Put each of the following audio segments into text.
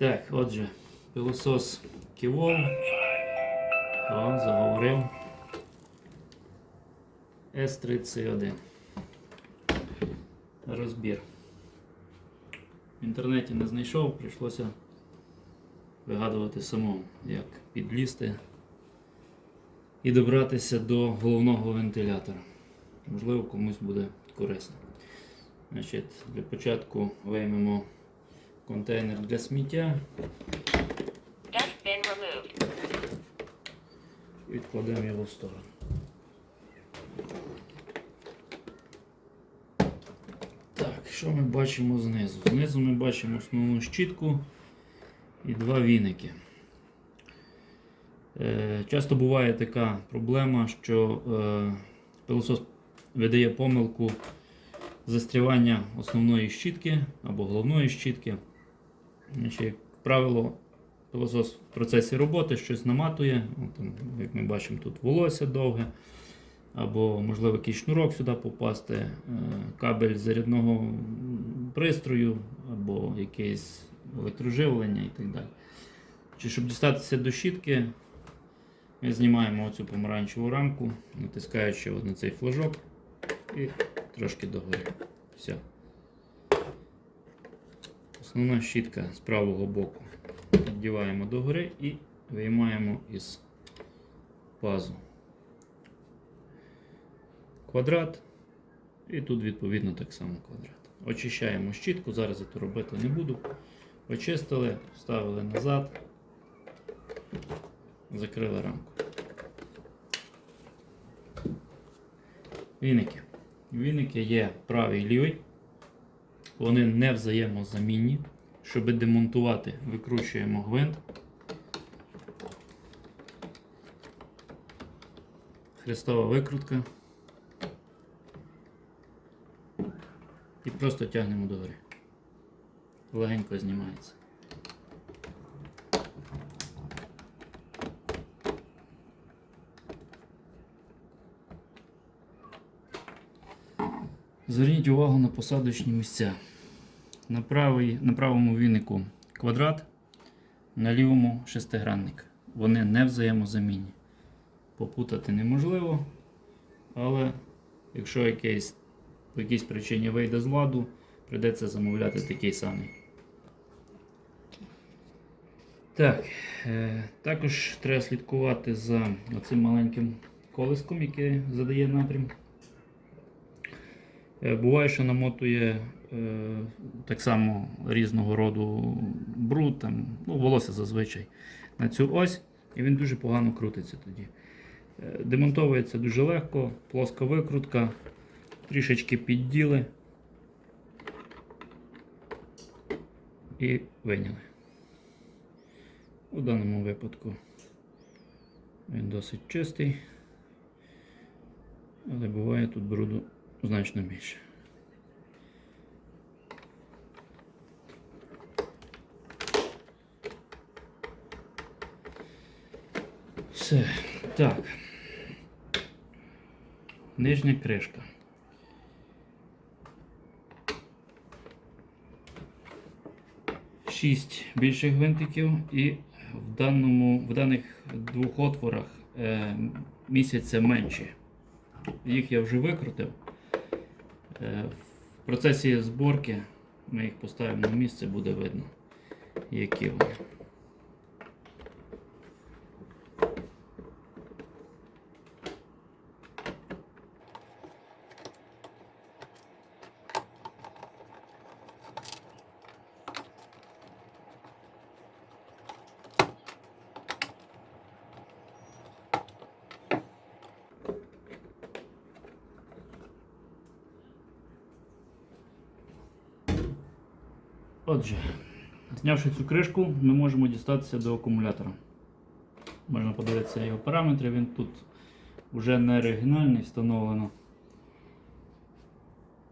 Так, отже, пилосос Ківол. О, заговорив. С31. Розбір. В інтернеті не знайшов, прийшлося вигадувати самому, як підлізти і добратися до головного вентилятора. Можливо, комусь буде корисно. Значить, для початку виймемо контейнер для сміття і відкладемо його в сторону. Так, що ми бачимо знизу? Знизу ми бачимо основну щітку і два віники. Е, часто буває така проблема, що е, пилосос видає помилку застрівання основної щітки або головної щітки. Значить, як правило, пилосос в процесі роботи щось наматує. От, там, як ми бачимо, тут волосся довге, або, можливо, якийсь шнурок сюди попасти, е, кабель зарядного пристрою, або якесь електроживлення і так далі. Чи щоб дістатися до щітки, ми знімаємо оцю помаранчеву рамку, натискаючи на цей флажок і трошки догори. Все. Основна щітка з правого боку. Піддіваємо догори і виймаємо із пазу квадрат. І тут відповідно так само квадрат. Очищаємо щітку, зараз я то робити не буду. Очистили, вставили назад, закрили рамку. Віники. Віники є правий і лівий. Вони не взаємозамінні. Щоб демонтувати, викручуємо гвинт. Хрестова викрутка. І просто тягнемо догори. Легенько знімається. Зверніть увагу на посадочні місця. На, правий, на правому вінику квадрат, на лівому шестигранник. Вони не взаємозамінні. Попутати неможливо, але якщо якийсь, по якійсь причині вийде з ладу, прийдеться замовляти такий самий. Так, е, також треба слідкувати за цим маленьким колиском, який задає напрям. Е, Буває, що намотує е, так само різного роду бруд, там, ну, волосся зазвичай на цю ось, і він дуже погано крутиться тоді. Е, демонтовується дуже легко, плоска викрутка, трішечки підділи і виняли. У даному випадку він досить чистий, але буває тут бруду значно більше. Все. Так. Нижня кришка. Шість більших гвинтиків і в, даному, в даних двох отворах е, місяця менші. Їх я вже викрутив. Е, В процесі зборки ми їх поставимо на місце, буде видно, які вони. Отже, знявши цю кришку, ми можемо дістатися до акумулятора. Можна подивитися його параметри, він тут вже не оригінальний встановлено.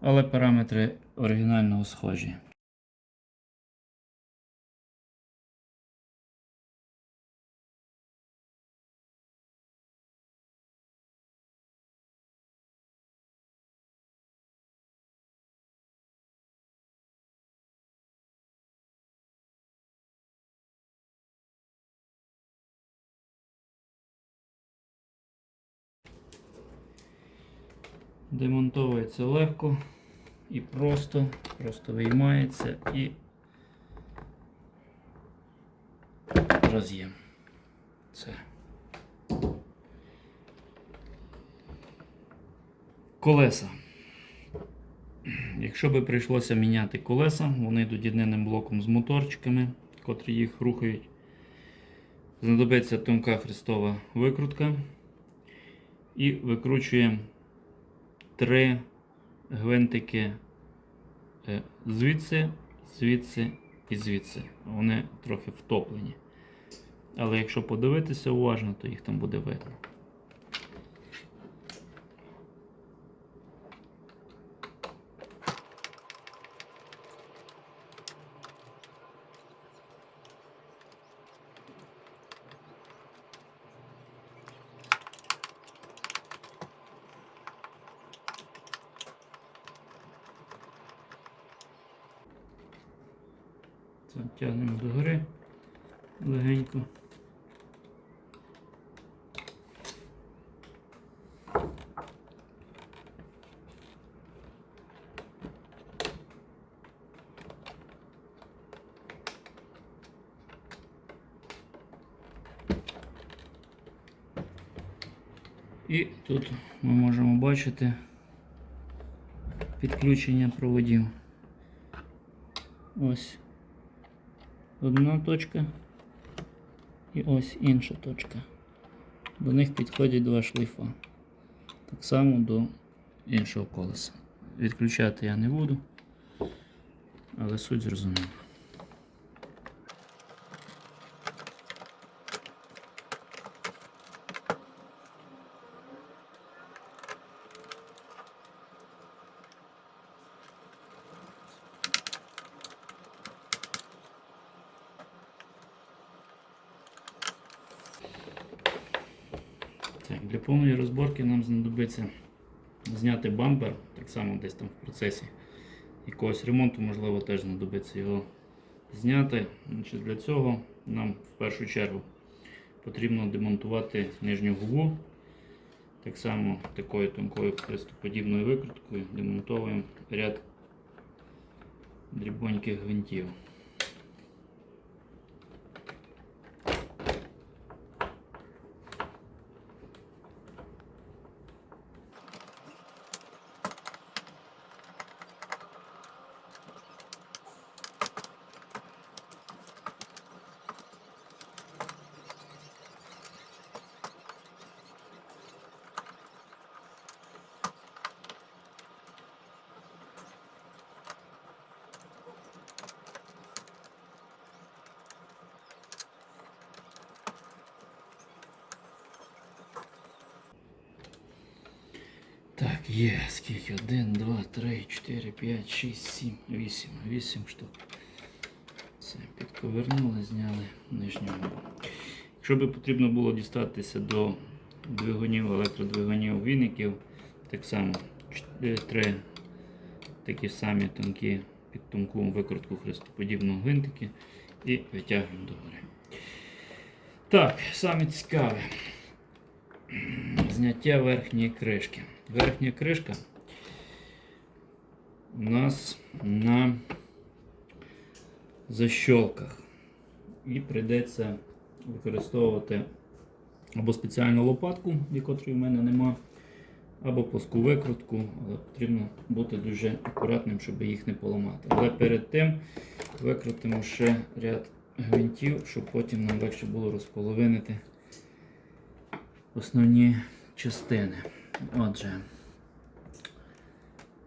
Але параметри оригінального схожі. Демонтовується легко і просто, просто виймається і роз'єм. Це. Колеса. Якщо би прийшлося міняти колеса, вони йдуть єдиним блоком з моторчиками, котрі їх рухають. Знадобиться тонка хрестова викрутка. І викручуємо три гвинтики е, звідси, звідси і звідси. Вони трохи втоплені. Але якщо подивитися уважно, то їх там буде видно. Це тягнемо до гори легенько. І тут ми можемо бачити підключення проводів. Ось одна точка і ось інша точка. До них підходять два шлейфа. Так само до іншого колеса. Відключати я не буду, але суть зрозуміла. Так, для повної розборки нам знадобиться зняти бампер, так само десь там в процесі якогось ремонту, можливо, теж знадобиться його зняти. Значить, для цього нам в першу чергу потрібно демонтувати нижню губу. Так само такою тонкою хрестоподібною викруткою демонтовуємо ряд дрібоньких гвинтів. Так, є. Скільки? 1, 2, 3, 4, 5, 6, 7, 8. 8 штук. Все, підковернули, зняли нижню. Якщо би потрібно було дістатися до двигунів, електродвигунів віників, так само 3 такі самі тонкі під тонку викрутку хрестоподібного гвинтики і витягуємо догори. Так, саме цікаве. Зняття верхньої кришки. Верхня кришка у нас на защолках. І прийдеться використовувати або спеціальну лопатку, якої в мене нема, або плоску викрутку, але потрібно бути дуже акуратним, щоб їх не поламати. Але перед тим викрутимо ще ряд гвинтів, щоб потім нам легше було розполовинити основні частини. Отже,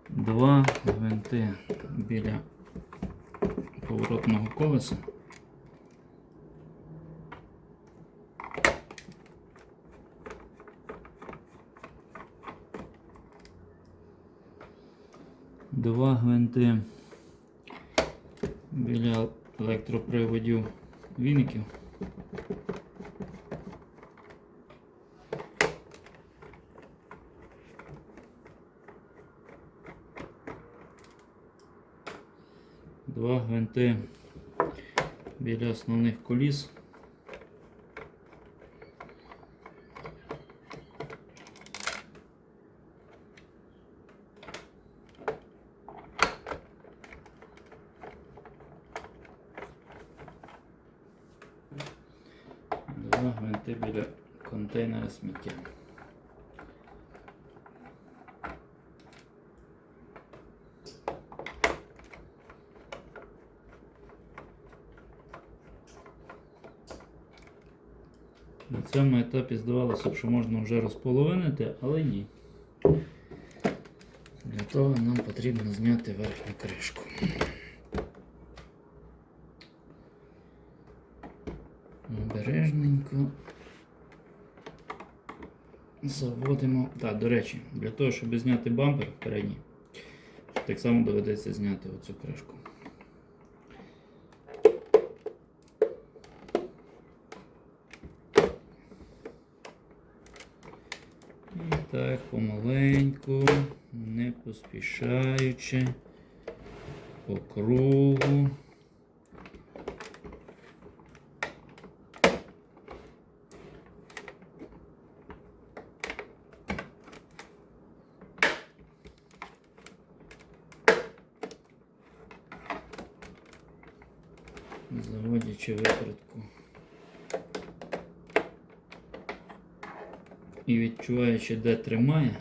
два гвинти біля поворотного колеса. Два гвинти біля електроприводів віників. прикріпити біля основних коліс. Два гвинти біля контейнера сміття. Цьому етапі здавалося б, що можна вже розполовинити, але ні. Для того нам потрібно зняти верхню кришку. Обережненько заводимо. Так, до речі, для того, щоб зняти бампер передній, так само доведеться зняти оцю кришку. Так, помаленьку, не поспішаючи, по кругу. Заводячи викрутку. І відчуваючи, де тримає.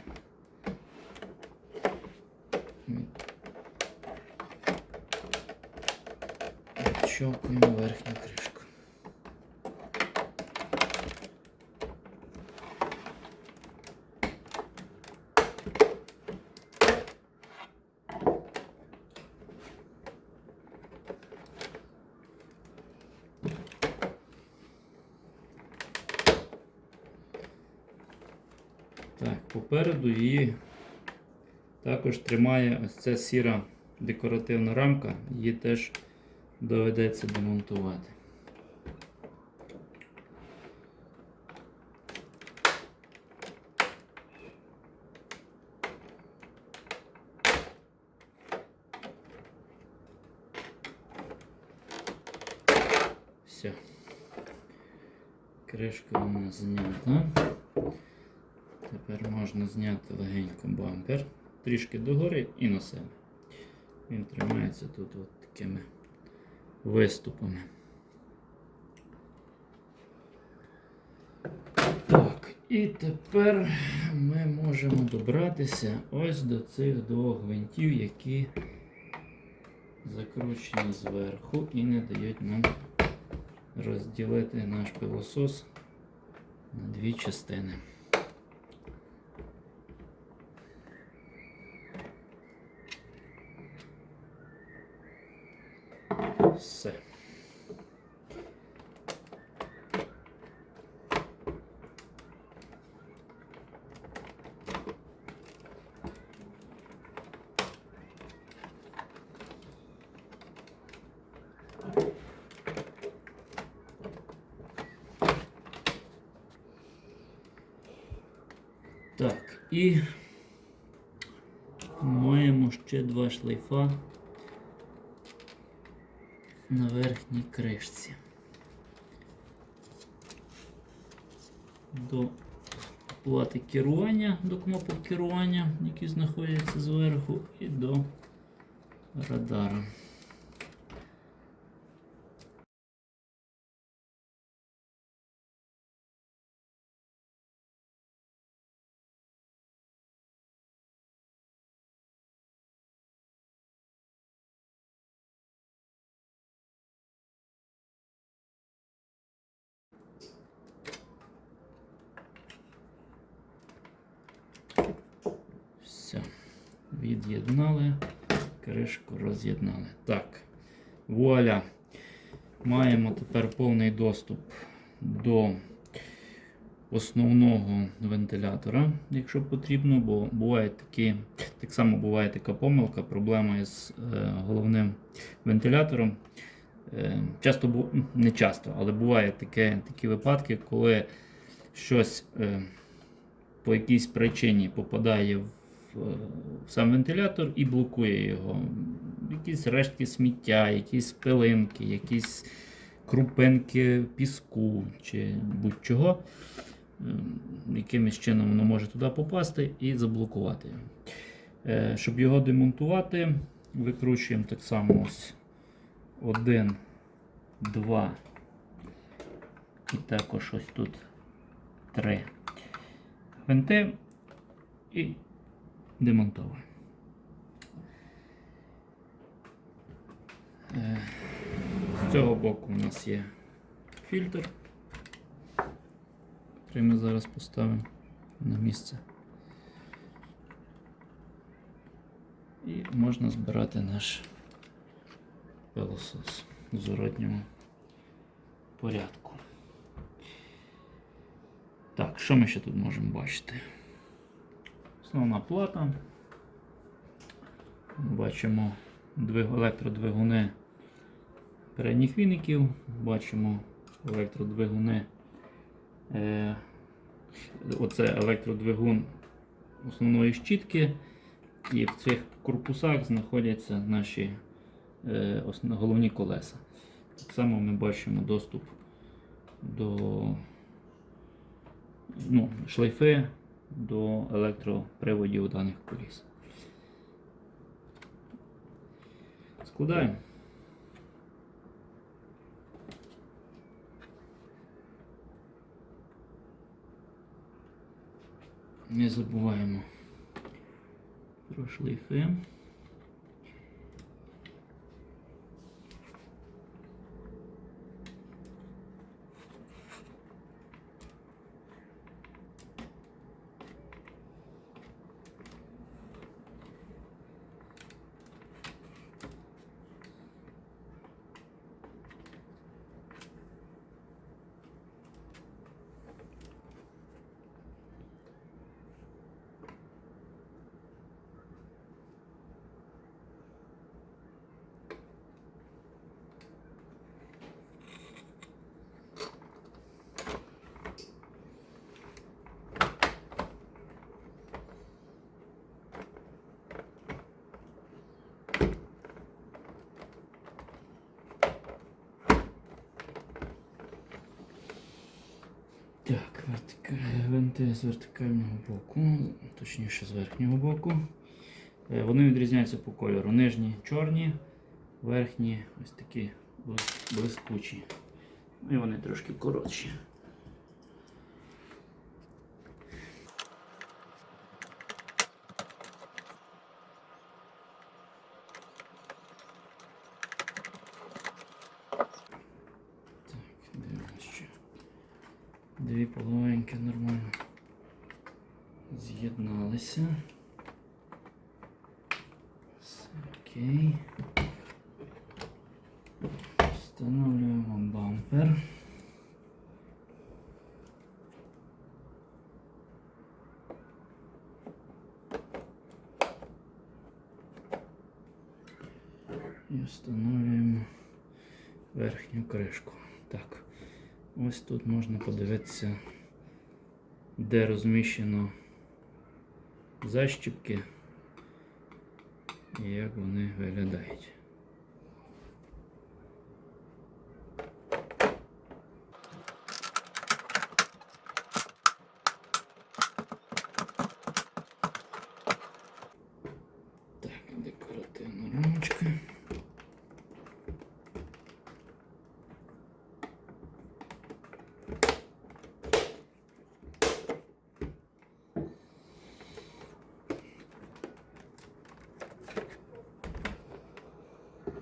Відчокуємо верхню кришку. Так, попереду її також тримає ось ця сіра декоративна рамка, її теж доведеться демонтувати. Все. Кришка у нас знята. Тепер можна зняти легенько бампер, трішки догори і на себе. Він тримається тут от такими виступами. Так, і тепер ми можемо добратися ось до цих двох гвинтів, які закручені зверху і не дають нам розділити наш пилосос на дві частини. Все. Так, і маємо ще два шлейфа на верхній кришці. До плати керування, до кнопок керування, які знаходяться зверху, і до радара. Все. Від'єднали, кришку роз'єднали. Так, вуаля. Маємо тепер повний доступ до основного вентилятора, якщо потрібно, бо буває такі, так само буває така помилка, проблема із е, головним вентилятором. Е, часто не часто, але буває таке, такі випадки, коли щось е, по якійсь причині попадає в, е, в сам вентилятор і блокує його. Якісь рештки сміття, якісь пилинки, якісь крупинки піску чи будь-чого. Е, Якимось чином воно може туди попасти і заблокувати. Е, Щоб його демонтувати, викручуємо так само ось один, два І також ось тут три гвинти і демонтовуємо. Е, З цього боку у нас є фільтр, який ми зараз поставимо на місце. І можна збирати наш пилосос в зворотньому порядку. Так, що ми ще тут можемо бачити? Основна плата. Бачимо двиг- електродвигуни передніх віників, бачимо електродвигуни. Е, оце електродвигун основної щітки. І в цих корпусах знаходяться наші е, головні колеса. Так само ми бачимо доступ до ну, шлейфи до електроприводів даних коліс. Складаємо. Не забуваємо про шлейфи. Так, вертика... винти з вертикального боку, точніше з верхнього боку. Е, Вони відрізняються по кольору. Нижні чорні, верхні ось такі блискучі. Ну, І вони трошки коротші. Так, дивимося ще. Дві половинки нормально з'єдналися. Все окей. Встановлюємо бампер. І встановлюємо верхню кришку. Так, ось тут можна подивитися, де розміщено защіпки і як вони виглядають. Так, декоративна рамочка.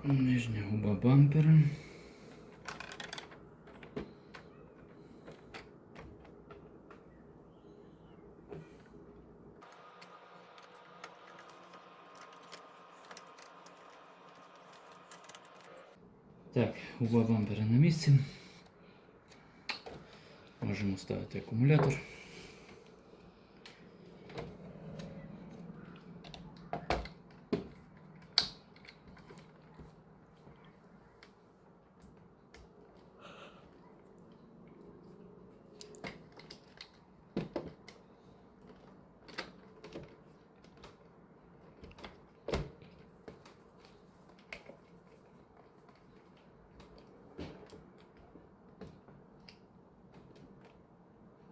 Нижня губа бампера. Так, губа бампера на місці. Можемо ставити акумулятор.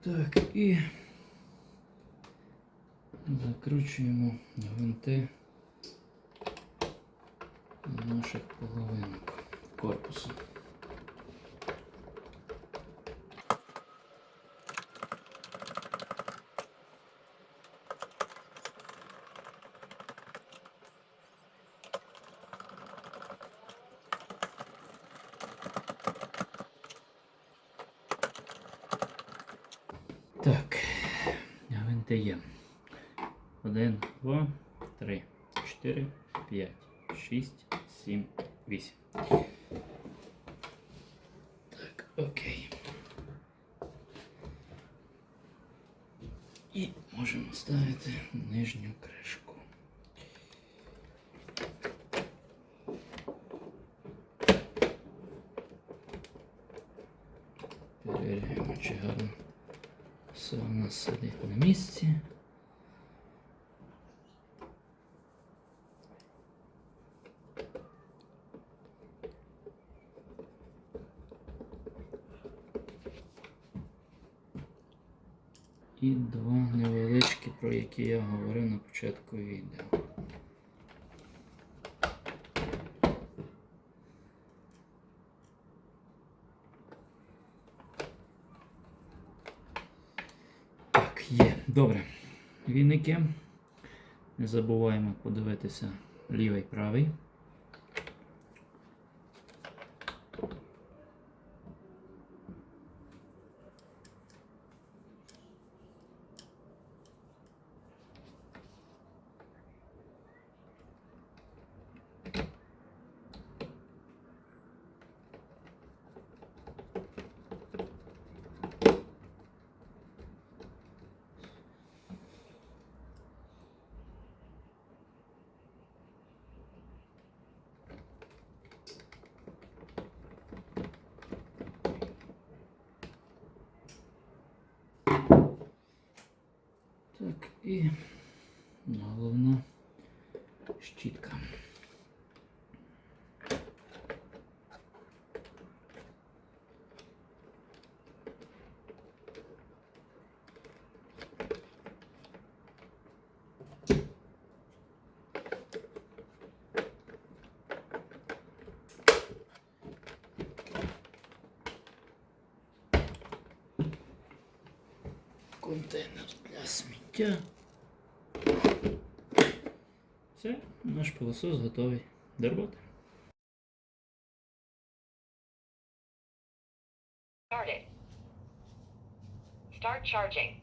Так, і закручуємо гвинти наших половинок корпусу. 1, 2, 3, 4, 5, 6, 7, 8. Так, окей. І можемо ставити нижню кришку. Які я говорив на початку відео. Так, є. Добре. Вінники. Не забуваємо подивитися лівий правий. Так, і головна щітка. Контейнер для сміття. Все, наш пилосос готовий до роботи. Start charging.